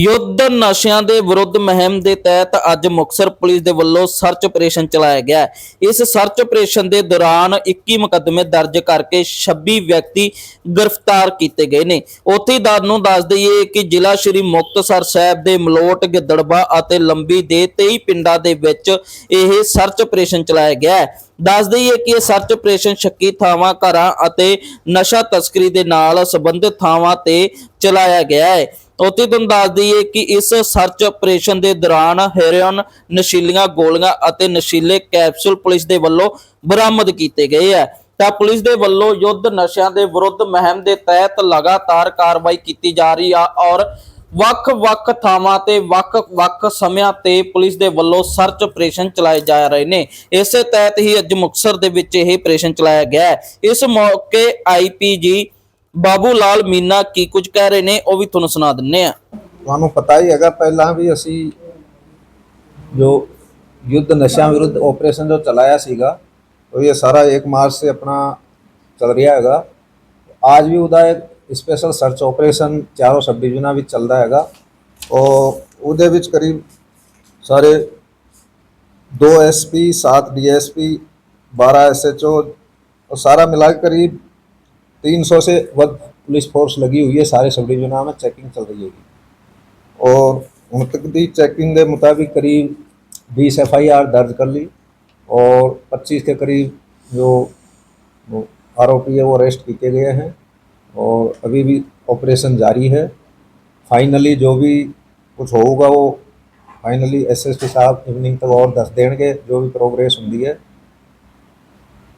ਯੁੱਧ ਨਸ਼ਿਆਂ ਦੇ ਵਿਰੁੱਧ ਮੁਹਿੰਮ ਦੇ ਤਹਿਤ ਅੱਜ ਮੁਕਤਸਰ ਪੁਲਿਸ ਦੇ ਵੱਲੋਂ ਸਰਚ ਆਪਰੇਸ਼ਨ ਚਲਾਇਆ ਗਿਆ ਇਸ ਸਰਚ ਆਪਰੇਸ਼ਨ ਦੇ ਦੌਰਾਨ 21 ਮੁਕੱਦਮੇ ਦਰਜ ਕਰਕੇ 26 ਵਿਅਕਤੀ ਗ੍ਰਿਫਤਾਰ ਕੀਤੇ ਗਏ ਨੇ। ਉੱਥੇ ਹੀ ਦੱਸ ਨੂੰ ਦੱਸ ਦਈਏ ਕਿ ਜ਼ਿਲ੍ਹਾ ਸ਼੍ਰੀ ਮੁਕਤਸਰ ਸਾਹਿਬ ਦੇ ਮਲੋਟ, ਗਿੱਦੜਬਾ ਅਤੇ ਲੰਬੀ ਦੇ 23 ਪਿੰਡਾਂ ਦੇ ਵਿੱਚ ਇਹ ਸਰਚ ਆਪਰੇਸ਼ਨ ਚਲਾਇਆ ਗਿਆ ਹੈ। ਦੱਸ ਦਈਏ ਕਿ ਇਹ ਸਰਚ ਆਪਰੇਸ਼ਨ ਸ਼ੱਕੀ ਥਾਵਾਂ, ਘਰਾਂ ਅਤੇ ਨਸ਼ਾ ਤਸਕਰੀ ਦੇ ਨਾਲ ਸੰਬੰਧਿਤ ਥਾਵਾਂ ਤੇ ਚਲਾਇਆ ਗਿਆ ਹੈ। ਉੱਥੇ ਤੁਹਾਨੂੰ ਦੱਸ ਦਈਏ ਕਿ ਇਸ ਸਰਚ ਆਪਰੇਸ਼ਨ ਦੇ ਦੌਰਾਨ ਹੈਰੋਇਨ ਨਸ਼ੀਲੀਆਂ ਗੋਲੀਆਂ ਅਤੇ ਨਸ਼ੀਲੇ ਕੈਪਸੂਲ ਪੁਲਿਸ ਦੇ ਵੱਲੋਂ ਬਰਾਮਦ ਕੀਤੇ ਗਏ ਹੈ ਤਾਂ ਪੁਲਿਸ ਦੇ ਵੱਲੋਂ ਯੁੱਧ ਨਸ਼ਿਆਂ ਦੇ ਵਿਰੁੱਧ ਮੁਹਿੰਮ ਦੇ ਤਹਿਤ ਲਗਾਤਾਰ ਕਾਰਵਾਈ ਕੀਤੀ ਜਾ ਰਹੀ ਆ ਔਰ ਵੱਖ-ਵੱਖ ਥਾਵਾਂ ਤੇ ਵੱਖ-ਵੱਖ ਸਮਿਆਂ ਤੇ ਪੁਲਿਸ ਦੇ ਵੱਲੋਂ ਸਰਚ ਆਪਰੇਸ਼ਨ ਚਲਾਏ ਜਾ ਰਹੇ ਨੇ। ਇਸੇ ਤਹਿਤ ਹੀ ਅੱਜ ਮੁਕਤਸਰ ਦੇ ਵਿੱਚ ਇਹ ਆਪਰੇਸ਼ਨ ਚਲਾਇਆ ਗਿਆ। ਹੈ ਇਸ ਮੌਕੇ ਆਈਪੀਜੀ ਬਾਬੂ ਲਾਲ ਮੀਨਾ ਕੀ ਕੁਝ ਕਹਿ ਰਹੇ ਨੇ ਉਹ ਵੀ ਤੁਹਾਨੂੰ ਸੁਣਾ ਦਿੰਨੇ ਆ ਤੁਹਾਨੂੰ ਪਤਾ ਹੀ ਹੈਗਾ ਪਹਿਲਾਂ ਵੀ ਅਸੀਂ ਜੋ ਯੁੱਧ ਨਸ਼ਿਆਂ ਵਿਰੁੱਧ ਆਪਰੇਸ਼ਨ ਜੋ ਚਲਾਇਆ ਸੀਗਾ ਉਹ ਇਹ ਸਾਰਾ 1 ਮਾਰਚ ਸੇ ਆਪਣਾ ਚੱਲ ਰਿਹਾ ਹੈਗਾ ਅੱਜ ਵੀ ਉਹਦਾ ਇੱਕ ਸਪੈਸ਼ਲ ਸਰਚ ਆਪਰੇਸ਼ਨ ਚਾਰੋਂ ਸਬ ਡਿਵੀਜ਼ਨਾਂ ਵਿੱਚ ਚੱਲਦਾ ਹੈਗਾ ਉਹ ਉਹਦੇ ਵਿੱਚ ਕਰੀਬ ਸਾਰੇ 2 ਐਸਪੀ 7 ਡੀਐਸਪੀ 12 एसएचओ और सारा मिला के करीब 300 से ਵੱਧ पुलिस फोर्स लगी हुई है सारे सब डिवीजनों में चेकिंग चल रही होगी और उन तक की चेकिंग के मुताबिक करीब 20 एफआईआर दर्ज कर ली और 25 के करीब जो आरोपी है वो अरेस्ट किए गए हैं और अभी भी ऑपरेशन जारी है फाइनली जो भी कुछ होगा वो फाइनली एसएसपी साहब इवनिंग तक और दस देंगे जो भी प्रोग्रेस ਹੁੰਦੀ ਹੈ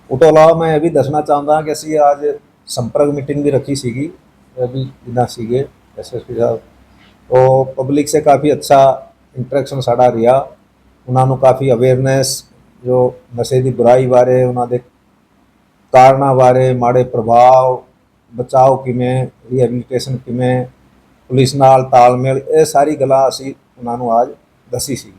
ਉਹ ਤੋਂ ਇਲਾਵਾ ਮੈਂ ਇਹ ਵੀ ਦੱਸਣਾ ਚਾਹੁੰਦਾ ਕਿ ਅਸੀਂ ਅੱਜ ਸੰਪਰਕ ਮੀਟਿੰਗ ਵੀ ਰੱਖੀ ਸੀਗੀ, ਇਹ ਵੀ ਜਿੱਦਾਂ ਸੀਗੇ ਐਸਐਸਪੀ ਸਾਹਿਬ। ਉਹ ਪਬਲਿਕ ਸੇ ਕਾਫੀ ਅੱਛਾ ਇੰਟਰੈਕਸ਼ਨ ਸਾਡਾ ਰਿਹਾ। ਉਹਨਾਂ ਨੂੰ ਕਾਫੀ ਅਵੇਅਰਨੈਸ ਜੋ ਨਸ਼ੇ ਦੀ ਬੁਰਾਈ ਬਾਰੇ, ਉਹਨਾਂ ਦੇ ਕਾਰਨਾਂ ਬਾਰੇ, ਮਾੜੇ ਪ੍ਰਭਾਵ, ਬਚਾਓ ਕਿਵੇਂ ਰੀਹੈਬਿਲਿਟੇਸ਼ਨ ਕਿਵੇਂ, ਪੁਲਿਸ ਨਾਲ ਤਾਲਮੇਲ, ਇਹ ਸਾਰੀ ਗੱਲਾਂ ਅਸੀਂ ਉਹਨਾਂ ਨੂੰ ਅੱਜ ਦੱਸੀ ਸੀ